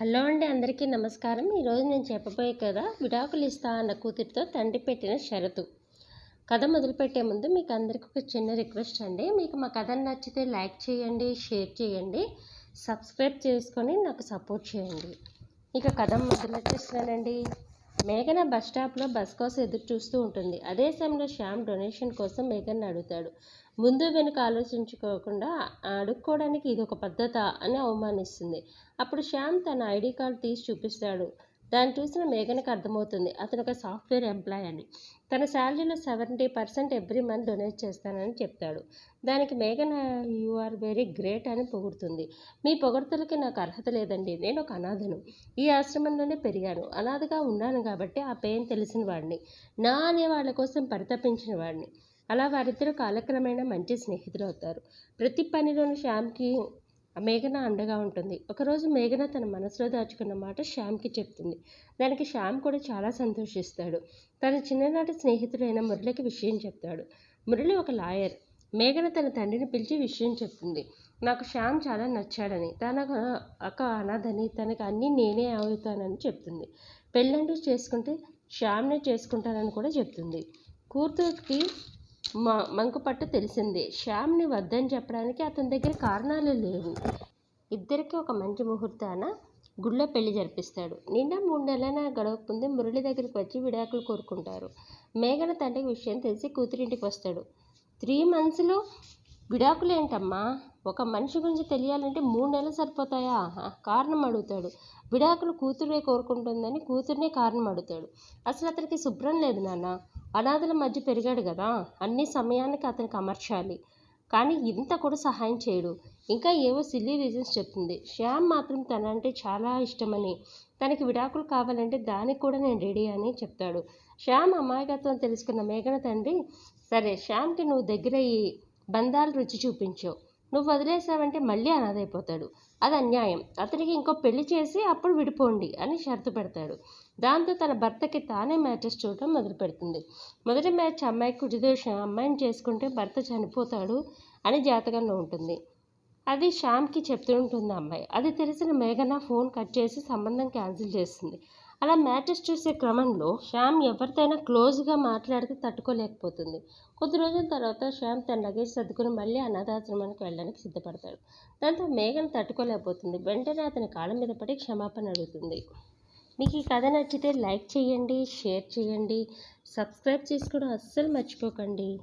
Hello అండి అందరికీ నమస్కారం. ఈరోజు నేను చెప్పబోయే కదా విడాకులు ఇస్తా అన్న కూతురితో తండ్రి పెట్టిన షరతు. కథ మొదలుపెట్టే ముందు మీకు అందరికీ ఒక చిన్న రిక్వెస్ట్ అండి. మీకు మా కథ నచ్చితే లైక్ చేయండి షేర్ చేయండి సబ్స్క్రైబ్ చేసుకొని నాకు సపోర్ట్ చేయండి. ఇక కథ మొదలు వచ్చేస్తున్నానండి మేఘన బస్ స్టాప్లో బస్ కోసం ఎదురు చూస్తూ ఉంటుంది. అదే సమయంలో శ్యామ్ డొనేషన్ కోసం మేఘన్ అడుగుతాడు. ముందు వెనుక ఆలోచించుకోకుండా అడుక్కోవడానికి ఇది ఒక పద్ధత అని అవమానిస్తుంది. అప్పుడు శ్యామ్ తన ఐడి కార్డు తీసి చూపిస్తాడు. దాన్ని చూసిన మేఘనకు అర్థమవుతుంది. అతను ఒక సాఫ్ట్వేర్ ఎంప్లాయ్ అని. తన శాలరీలో seventy percent every month donate చేస్తానని చెప్తాడు. దానికి మేఘన యు ఆర్ వెరీ గ్రేట్ అని పొగుడుతుంది. మీ పొగడ్తలకి నాకు అర్హత లేదండి. నేను ఒక అనాథను. ఈ ఆశ్రమంలోనే పెరిగాను. అనాథగా ఉన్నాను కాబట్టి ఆ పెయిన్ తెలిసిన వాడిని. నా అనే వాళ్ళ కోసం పరితపించిన వాడిని. అలా వారిద్దరూ కాలక్రమేణా మంచి స్నేహితులు అవుతారు. ప్రతి పనిలోనూ శ్యామ్కి మేఘన అండగా ఉంటుంది. ఒకరోజు మేఘన తన మనసులో దాచుకున్న మాట శ్యామ్కి చెప్తుంది. దానికి శ్యామ్ కూడా చాలా సంతోషిస్తాడు. తన చిన్ననాటి స్నేహితుడైన మురళికి విషయం చెప్తాడు. మురళి ఒక లాయర్. మేఘన తన తండ్రిని పిలిచి విషయం చెప్తుంది. నాకు శ్యామ్ చాలా నచ్చాడని. తన ఒక అనాథని తనకు అన్నీ నేనే అవుతానని చెప్తుంది. పెళ్ళంటూ చేసుకుంటే శ్యామ్నే చేసుకుంటానని కూడా చెప్తుంది. కూతురికి మంకుపట్టు తెలిసింది. శ్యామ్ని వద్దని చెప్పడానికి అతని దగ్గర కారణాలు లేవు. ఇద్దరికి ఒక మంచి ముహూర్తాన గుళ్ళో పెళ్ళి జరిపిస్తాడు. నిండా మూడు నెలల గడవకుంది మురళి దగ్గరికి వచ్చి విడాకులు కోరుకుంటారు. మేఘన తండ్రికి విషయం తెలిసి కూతురింటికి వస్తాడు. త్రీ మంత్స్లో విడాకులు ఏంటమ్మా ఒక మనిషి గురించి తెలియాలంటే మూడు నెలలు సరిపోతాయా? కారణం అడుగుతాడు. విడాకులు కూతురే కోరుకుంటుందని కూతుర్నే కారణం అడుగుతాడు. అసలు అతనికి శుభ్రం లేదు నాన్న. అనాథల మధ్య పెరిగాడు కదా. అన్ని సమయానికి అతనికి అమర్చాలి. కానీ ఇంత కూడా సహాయం చేయడు. ఇంకా ఏవో సిల్లీ రీజన్స్ చెప్తుంది. శ్యామ్ మాత్రం తనంటే చాలా ఇష్టమని తనకి విడాకులు కావాలంటే దానికి కూడా నేను రెడీ అని చెప్తాడు. శ్యామ్ అమాయకత్వం తెలుసుకున్న మేఘన తండ్రి సరే శ్యామ్కి నువ్వు దగ్గరయ్యి బంధాలు రుచి చూపించావు నువ్వు వదిలేసావంటే మళ్ళీ అనాథైపోతాడు. అది అన్యాయం. అతనికి ఇంకో పెళ్ళి చేసి అప్పుడు విడిపోండి అని షరతు పెడతాడు. దాంతో తన భర్తకి తానే మ్యాచెస్ చూడటం మొదలు పెడుతుంది మొదటి మ్యాచ్ అమ్మాయికి కుడిదోషం. అమ్మాయిని చేసుకుంటే భర్త చనిపోతాడు అని జాతకంలో ఉంటుంది. అది శ్యామ్కి చెప్తుంటుంది అమ్మాయి. అది తెలిసిన మేఘన ఫోన్ కట్ చేసి సంబంధం క్యాన్సిల్ చేస్తుంది అలా మ్యాచెస్ చూసే క్రమంలో శ్యామ్ ఎవరితోనైనా క్లోజ్గా మాట్లాడితే తట్టుకోలేకపోతుంది. కొద్ది రోజుల తర్వాత శ్యామ్ తన లగేజ్ సర్దుకుని మళ్ళీ అనాథాశ్రమానికి వెళ్ళడానికి సిద్ధపడతాడు. దాంతో మేఘన తట్టుకోలేకపోతుంది. వెంటనే అతని కాళ్ళ మీద పడి క్షమాపణ అడుగుతుంది. మీకు ఈ కథ నచ్చితే లైక్ చేయండి షేర్ చేయండి సబ్స్క్రైబ్ చేసుకోవడం అస్సలు మర్చిపోకండి.